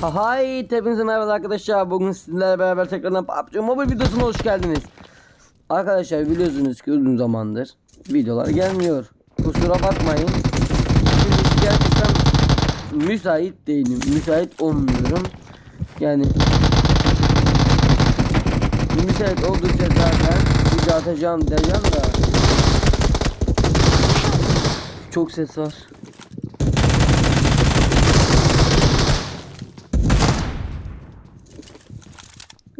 Hay hepinize merhaba arkadaşlar. Bugün sizlerle beraber tekrardan PUBG Mobile videosuna hoş geldiniz. Arkadaşlar biliyorsunuz ki uzun zamandır videolar gelmiyor. Kusura bakmayın. Şimdi gerçekten müsait değilim. Müsait olmuyorum. Yani müsait oldukça zaten video atacağım diyeceğim da çok ses var.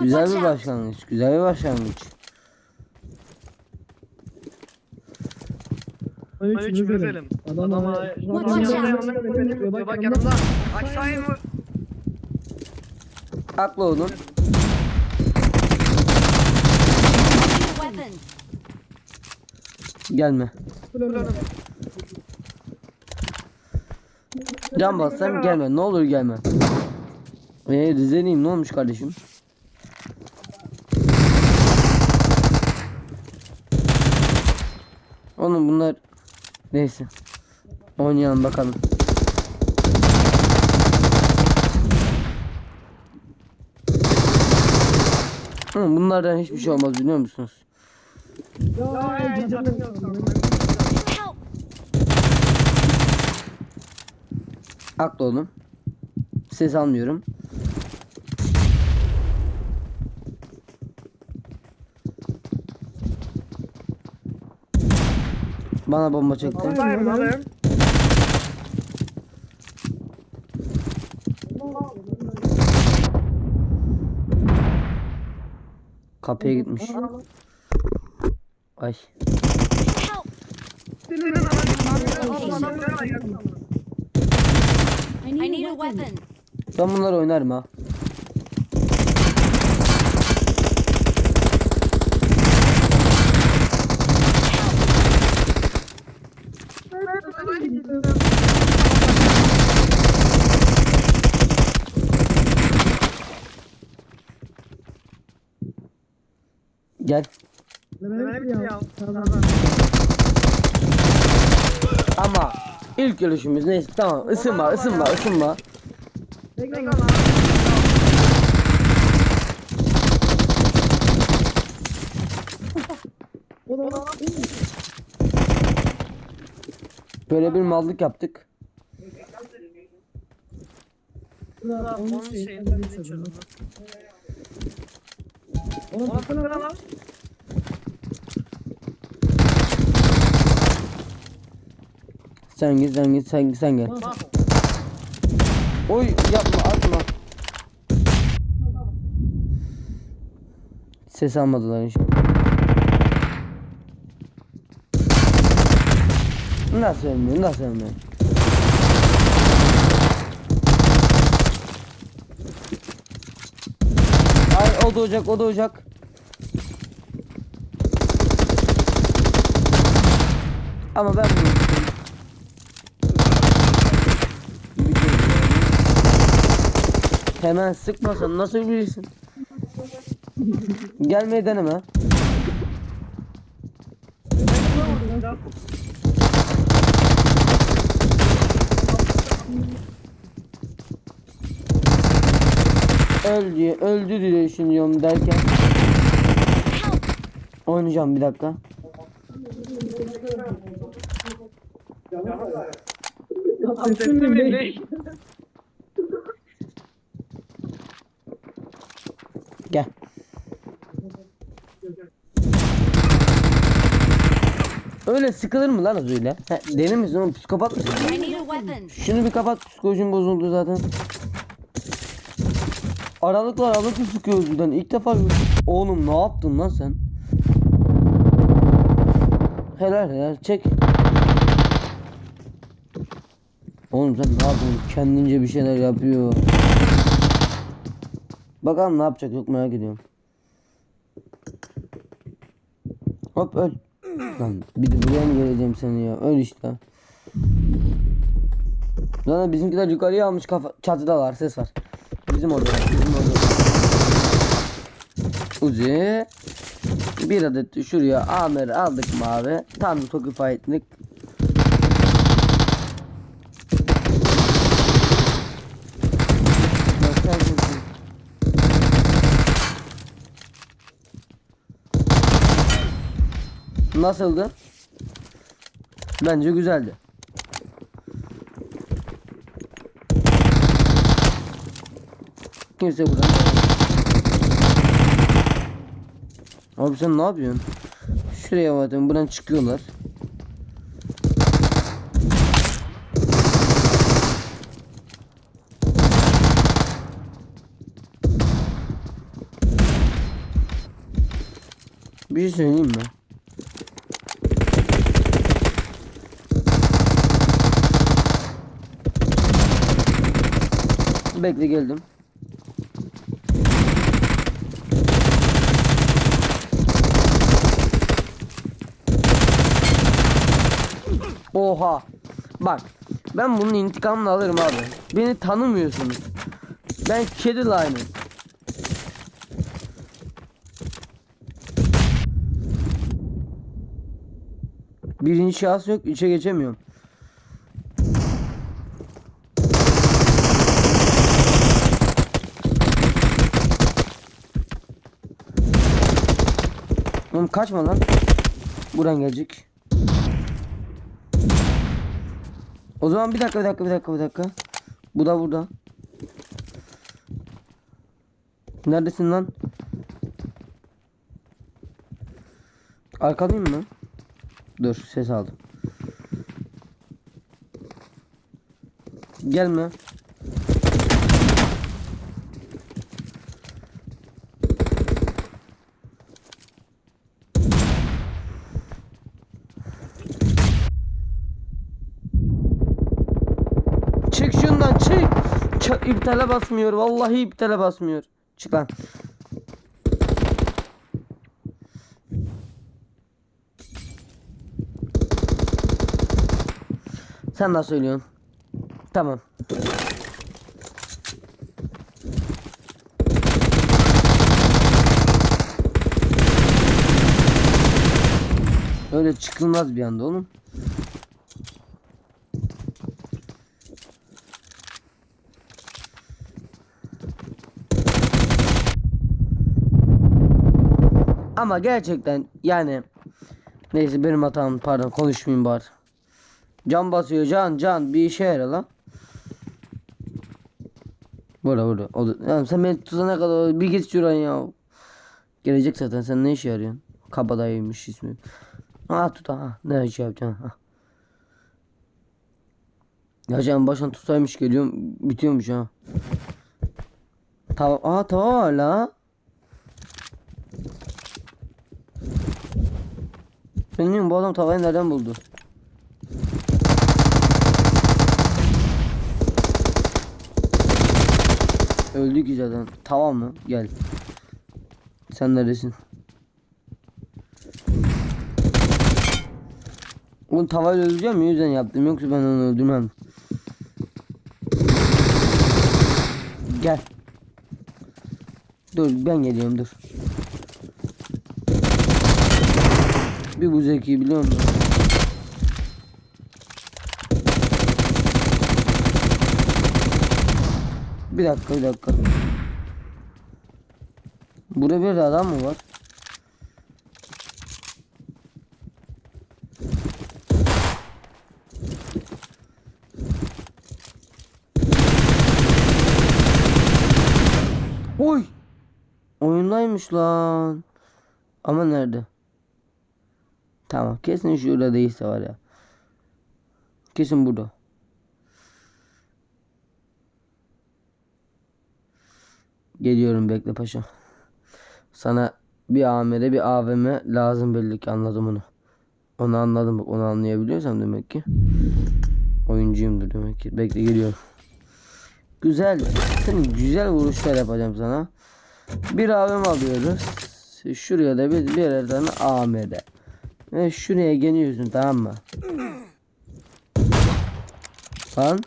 Güzel bir başlangıç. Güzel bir başlangıç. Adama Watch out. yanımda bak yanımda. Aşağıya mı? Haklı oğlum. Gelme. Can bassam gelme. Ne olur gelme. Eee Rizeliyim ne olmuş kardeşim? Oğlum bunlar neyse. Oynayalım bakalım. Oğlum bunlardan hiçbir şey olmaz biliyor musunuz? Haklı oğlum. Ses almıyorum. Bana bomba çekti. Alayım alayım. Kapıya gitmiş. Ay. I need a weapon. Ben bunları oynarım ha. Gel. Ama ilk görüşümüz neyse tamam ısınma ısınma ısınma. Böyle bir mallık yaptık. Onun şeyinden. Oğlum baksana lan. Sen git sen git sen git sen gel. Oy yapma atma. Ses almadılar inşallah. Nasıl ölmüyor nasıl ölmüyor? Ay o doğacak o doğacak. Ama ben bunu Hemen sıkmasan nasıl bilirsin? Gelmeyi deneme. Öldü, öldü diye düşünüyorum derken oynayacağım bir dakika. Sesim ne? Gel. Öyle sıkılır mı lan az öyle? He, deli misin oğlum psikopat mısın? Şunu bir kapat psikolojim bozuldu zaten. Aralıklar aralıklı sıkıyoruz birden. İlk defa. Oğlum ne yaptın lan sen? Helal helal çek. Oğlum sen ne yapıyorsun? Kendince bir şeyler yapıyor. Bakalım ne yapacak yok merak ediyorum. Hop öl. Lan bir de buraya mı geleceğim seni ya? Öl işte. Lan bizimkiler yukarıya almış kafa çatıdalar ses var. Bizim orada. Bizim orada. Uzi. Bir adet şuraya Amer aldık mı abi? Tam Tokyo ettik. Nasıldı? Bence güzeldi. Kimse burada. Abi sen ne yapıyorsun? Şuraya bakın buradan çıkıyorlar. Bir şey söyleyeyim mi? Bekle geldim. Oha. Bak. Ben bunun intikamını alırım abi. Beni tanımıyorsunuz. Ben kedi line'ım. Birinci şahıs yok. içe geçemiyorum. Oğlum kaçma lan. Buradan gelecek. O zaman bir dakika bir dakika bir dakika bir dakika. Bu da burada. Neredesin lan? Arkadayım mı? Dur ses aldım. Gelme. Çık şundan çık. Ç- iptale basmıyor. Vallahi iptale basmıyor. Çık lan. Sen nasıl söylüyorsun? Tamam. Öyle çıkılmaz bir anda oğlum. Ama gerçekten yani neyse benim hatam pardon konuşmayayım bari. Can basıyor can can bir işe yarar lan. Burada burada. O da, yani sen beni tutana kadar bir git şuradan ya. Gelecek zaten sen ne işe yarıyorsun? Kabadayıymış ismi. Ha tut ha. Ne iş yapacaksın ha. Ya can baştan tutsaymış geliyorum bitiyormuş ha. Tava, aa tava var Bilmiyorum bu adam tavayı nereden buldu? Öldü ki zaten. Tamam mı? Gel. Sen neredesin? Onu tavayla öldüreceğim o yüzden yaptım yoksa ben onu öldürmem. Gel. Dur ben geliyorum dur. Bir bu zeki biliyor musun? Bir dakika bir dakika. Burada bir adam mı var? Oy! Oyundaymış lan. Ama nerede? Tamam kesin şurada değilse var ya. Kesin burada. Geliyorum bekle paşa. Sana bir AMR bir AVM lazım belli ki anladım onu. Onu anladım bak onu anlayabiliyorsam demek ki. Oyuncuyumdur demek ki. Bekle geliyorum. Güzel. Senin güzel vuruşlar yapacağım sana. Bir AVM alıyoruz. Şuraya da bir, bir tane AMR. Ve şuraya geliyorsun tamam mı? Lan.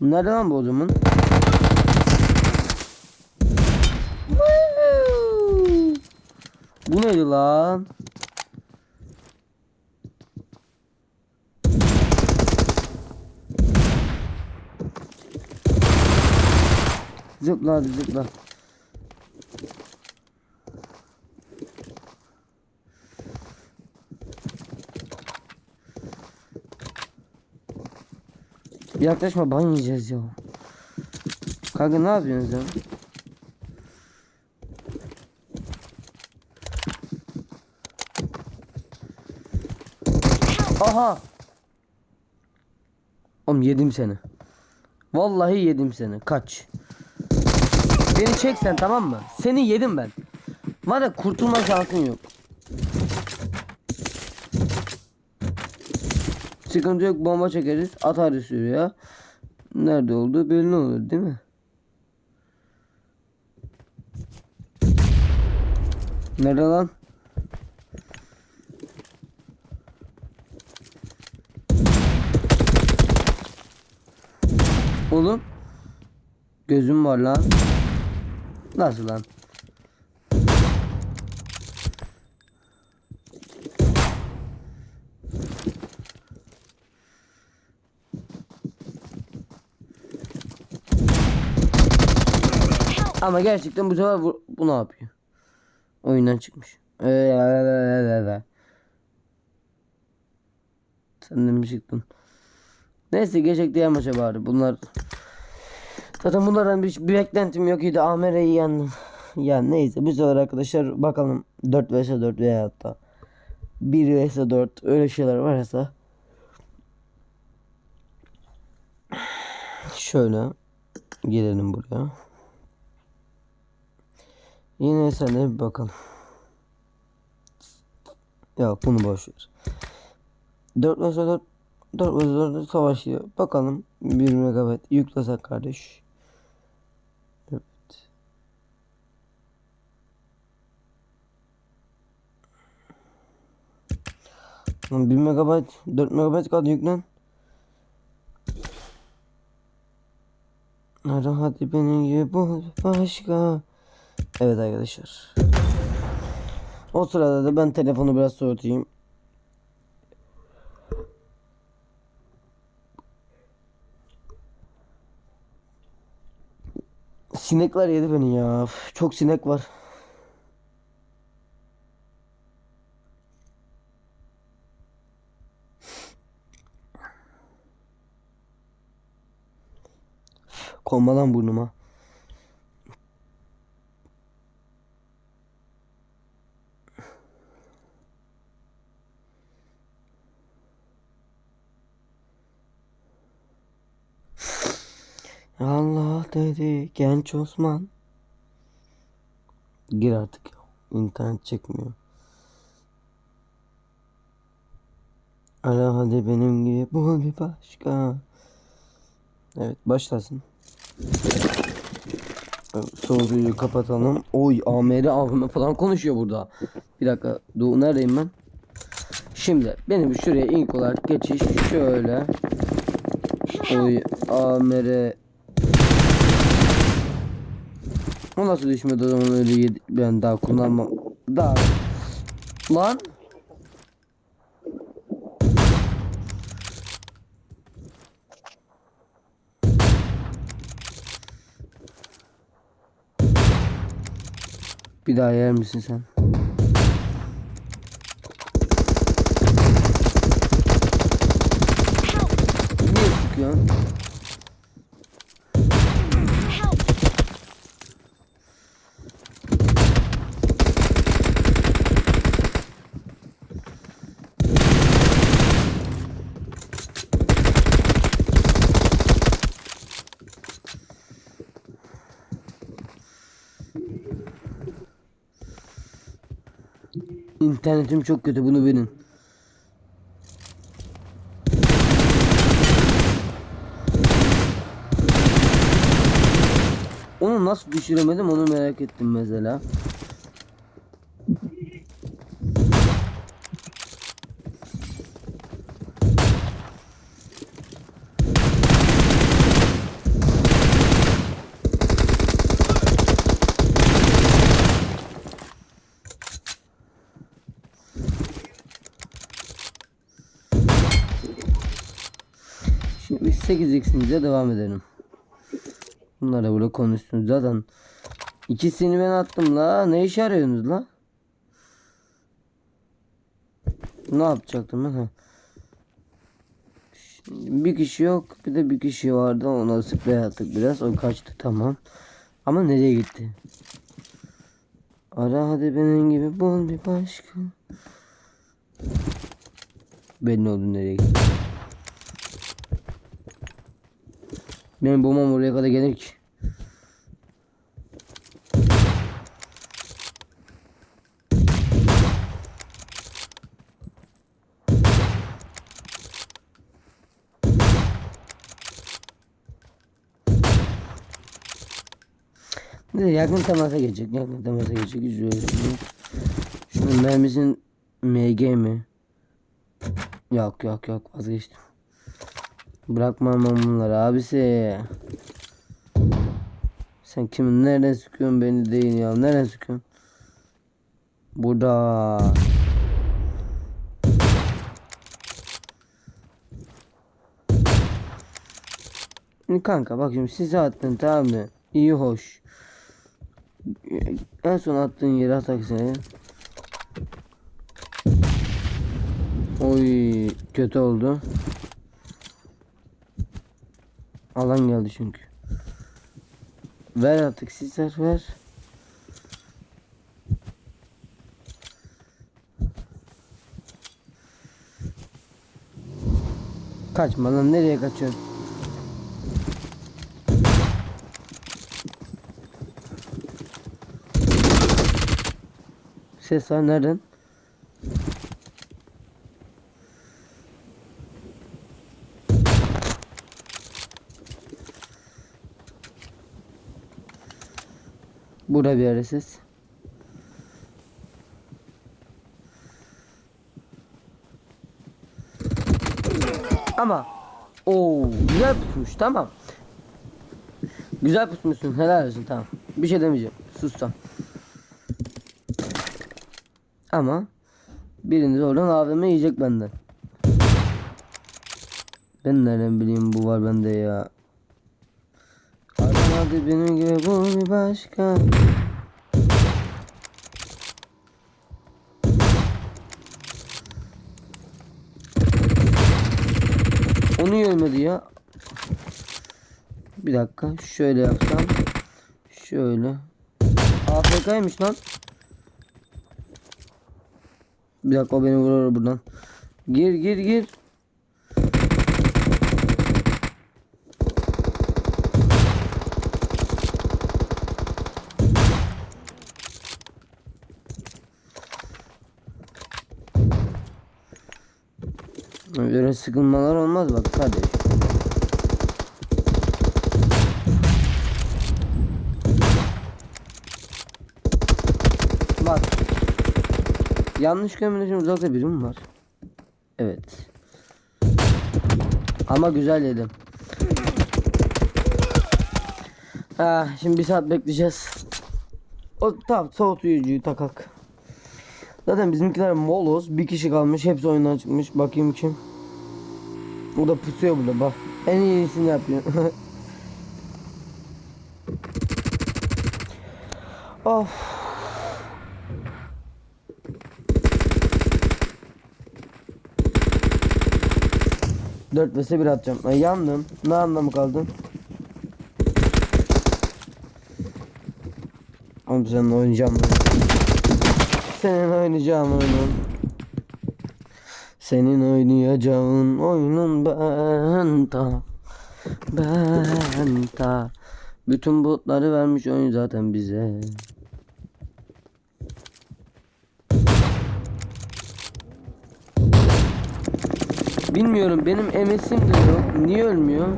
Nerede lan bu o zaman? Bu neydi lan? Zıpla hadi zıpla. Yaklaşma ban yiyeceğiz ya. Kanka ne yapıyorsunuz ya? Aha. Oğlum yedim seni. Vallahi yedim seni. Kaç. Beni çeksen tamam mı? Seni yedim ben. Var ya kurtulma şansın yok. Sıkıntı yok bomba çekeriz. Atarız şuraya. Nerede olduğu belli olur değil mi? Nerede lan? Oğlum. Gözüm var lan. Nasıl lan? Ama gerçekten bu sefer bu, bu ne yapıyor? Oyundan çıkmış. Sen de mi çıktın? Neyse geçecek diğer maça bari. Bunlar zaten bunlardan bir, bir beklentim yok idi. Amere'yi yendim. Ya neyse bu sefer arkadaşlar bakalım 4 vs 4 veya hatta 1 vs 4 öyle şeyler varsa şöyle gelelim buraya. Yine de bir bakalım. Ya bunu boş ver. 4 vs 4 4 vs 4 savaşıyor. Bakalım 1 megabit yüklesek kardeş. Evet. Lan 1 megabayt 4 megabayt kaldı yüklen. Rahat benim gibi bu başka. Evet arkadaşlar. O sırada da ben telefonu biraz soğutayım. Sinekler yedi beni ya. Çok sinek var. Konma lan burnuma. Allah dedi genç Osman. Gir artık ya. İnternet çekmiyor. Ara hadi benim gibi bul bir başka. Evet başlasın. Soğutucuyu kapatalım. Oy AMR AVM falan konuşuyor burada. Bir dakika. Dur neredeyim ben? Şimdi benim şuraya ilk olarak geçiş şöyle. Oy AMR O nasıl düşmedi o zaman öyle ben daha kullanmam. Daha lan Bir daha yer misin sen? Niye sıkıyorsun? Help! İnternetim çok kötü bunu benim. Onu nasıl düşüremedim onu merak ettim mesela. Şimdi biz 8x'imize devam edelim. Bunlara burada konuştunuz zaten. İkisini ben attım la. Ne işe arıyorsunuz la? Ne yapacaktım ben? Şş. Bir kişi yok. Bir de bir kişi vardı. Ona sprey attık biraz. O kaçtı tamam. Ama nereye gitti? Ara hadi benim gibi bul bir başka. Belli oldu nereye gitti. Benim bombam oraya kadar gelir ki. Yakın temasa geçecek. Yakın temasa geçecek. Üzüyoruz. Şunun mermisinin MG mi? Yok yok yok vazgeçtim. Bırakmam bunları abisi. Sen kimin nereden sıkıyorsun beni değil ya. Nereden sıkıyorsun? Burada. Kanka bak şimdi size attın tamam mı? İyi hoş. En son attığın yere atak seni. Oy kötü oldu. Alan geldi çünkü. Ver artık sizler ver. Kaçma lan nereye kaçıyorsun? Ses var nereden? Burada bir yere ses. Ama o güzel tutmuş tamam. Güzel tutmuşsun helal olsun tamam. Bir şey demeyeceğim. Sustam. Ama biriniz oradan AVM yiyecek benden. Ben nereden bileyim bu var bende ya. Hadi benim gibi bu bir başka. Onu yemedi ya. Bir dakika şöyle yapsam. Şöyle. AFK'ymış lan. Bir dakika o beni vurur buradan. Gir gir gir. Öyle sıkılmalar olmaz bak kardeş. Bak. Yanlış görmediğim uzakta biri mi var? Evet. Ama güzel yedim. Ha, şimdi bir saat bekleyeceğiz. O tamam soğutucuyu takak. Zaten bizimkiler moloz. Bir kişi kalmış. Hepsi oyundan çıkmış. Bakayım kim. O da pusuyor burada bak. En iyisini yapıyor. of. Dört vs bir atacağım. Ay, yandım. Ne anlamı kaldı? Oğlum seninle oynayacağım ben. Oynayacağım oyunun. Senin oynayacağın oyunun ben ta. Ben ta. Bütün botları vermiş oyun zaten bize. Bilmiyorum benim MS'im de yok. Niye ölmüyor?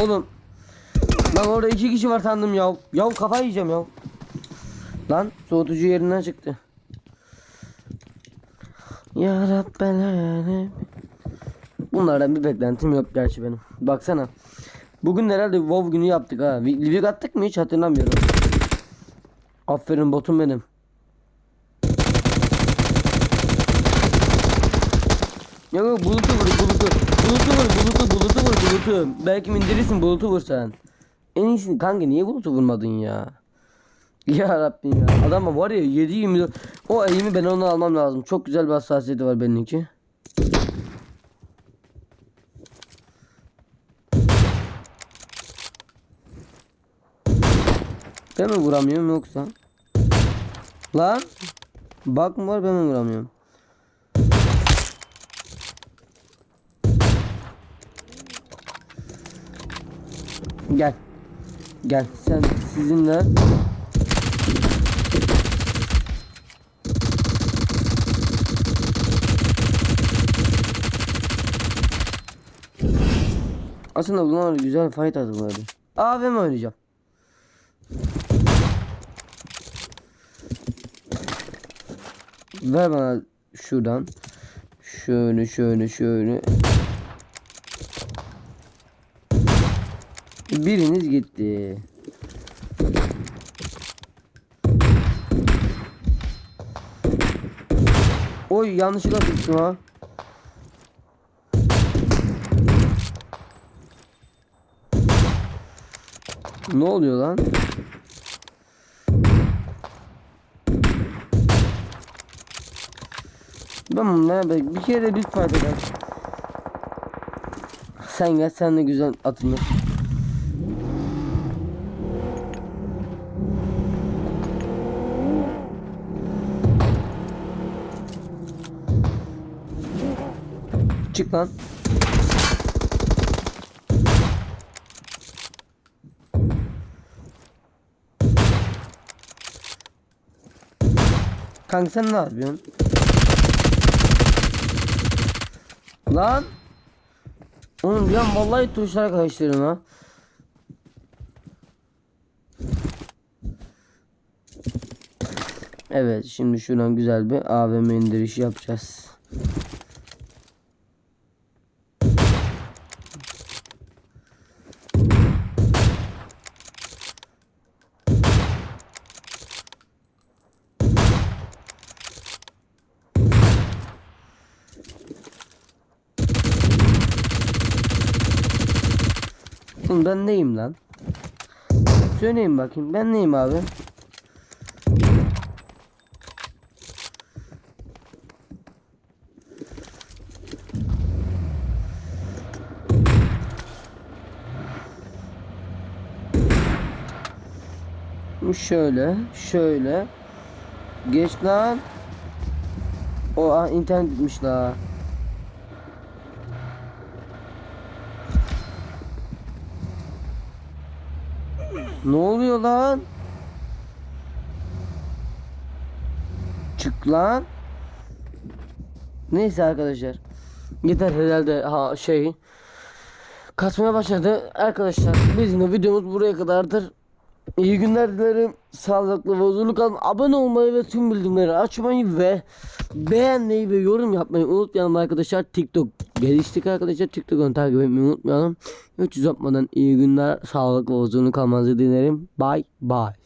Oğlum. Lan orada iki kişi var sandım ya. Ya kafa yiyeceğim ya. Lan soğutucu yerinden çıktı. Ya Rabbel Bunlardan bir beklentim yok gerçi benim. Baksana. Bugün herhalde WoW günü yaptık ha. Livik attık mı hiç hatırlamıyorum. Aferin botum benim. Yok yok bulutu vur bulutu. Bulutu vur bulutu bulutu vur bulutu. Belki indirirsin bulutu vur sen. En iyisi kanka niye bulutu vurmadın ya? Ya Rabbim ya. Adam var ya 7 24. O eğimi ben onu almam lazım. Çok güzel bir hassasiyeti var benimki. Ben mi vuramıyorum yoksa? Lan. Bak mı var ben mi vuramıyorum? Gel. Gel sen sizinle Aslında bunlar güzel fight ben mi oynayacağım? Ver bana şuradan. Şöyle şöyle şöyle. Biriniz gitti. Oy yanlışlıkla tuttum ha. Ne oluyor lan? Ben bunlara bir kere bir fayda. Sen gel sen de güzel atılır. Çık lan. Kanka sen ne yapıyorsun? Lan. Oğlum bir an vallahi tuşlara karıştırdım ha. Evet şimdi şuradan güzel bir AVM indirişi yapacağız. Ben neyim lan? Söyleyin bakayım ben neyim abi? Şöyle, şöyle. Geç lan. O ah, internet bitmiş la. Ne oluyor lan? Çık lan. Neyse arkadaşlar. Yeter herhalde ha şey kasmaya başladı. Arkadaşlar bizim de videomuz buraya kadardır. İyi günler dilerim. Sağlıklı ve huzurlu kalın. Abone olmayı ve tüm bildirimleri açmayı ve beğenmeyi ve yorum yapmayı unutmayalım arkadaşlar. TikTok geliştik arkadaşlar. TikTok'u takip etmeyi unutmayalım. Hiç uzatmadan iyi günler. Sağlıklı ve huzurlu kalmanızı dilerim. Bye bye.